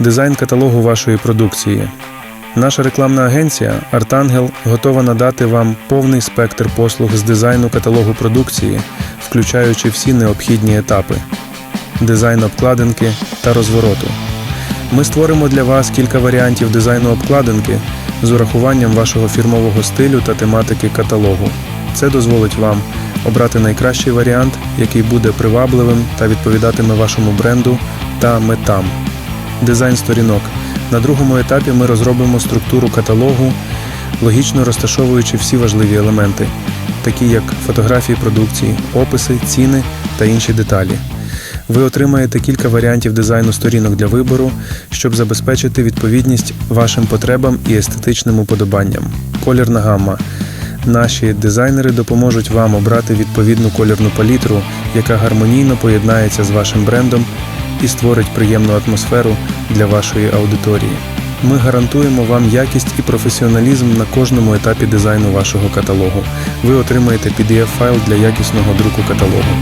Дизайн каталогу вашої продукції. Наша рекламна агенція Артангел готова надати вам повний спектр послуг з дизайну каталогу продукції, включаючи всі необхідні етапи: дизайн обкладинки та розвороту. Ми створимо для вас кілька варіантів дизайну обкладинки з урахуванням вашого фірмового стилю та тематики каталогу. Це дозволить вам обрати найкращий варіант, який буде привабливим та відповідатиме вашому бренду та метам. Дизайн сторінок. На другому етапі ми розробимо структуру каталогу, логічно розташовуючи всі важливі елементи, такі як фотографії продукції, описи, ціни та інші деталі. Ви отримаєте кілька варіантів дизайну сторінок для вибору, щоб забезпечити відповідність вашим потребам і естетичним уподобанням. Колірна гамма. Наші дизайнери допоможуть вам обрати відповідну кольорну палітру, яка гармонійно поєднається з вашим брендом і створить приємну атмосферу для вашої аудиторії. Ми гарантуємо вам якість і професіоналізм на кожному етапі дизайну вашого каталогу. Ви отримаєте PDF-файл для якісного друку каталогу.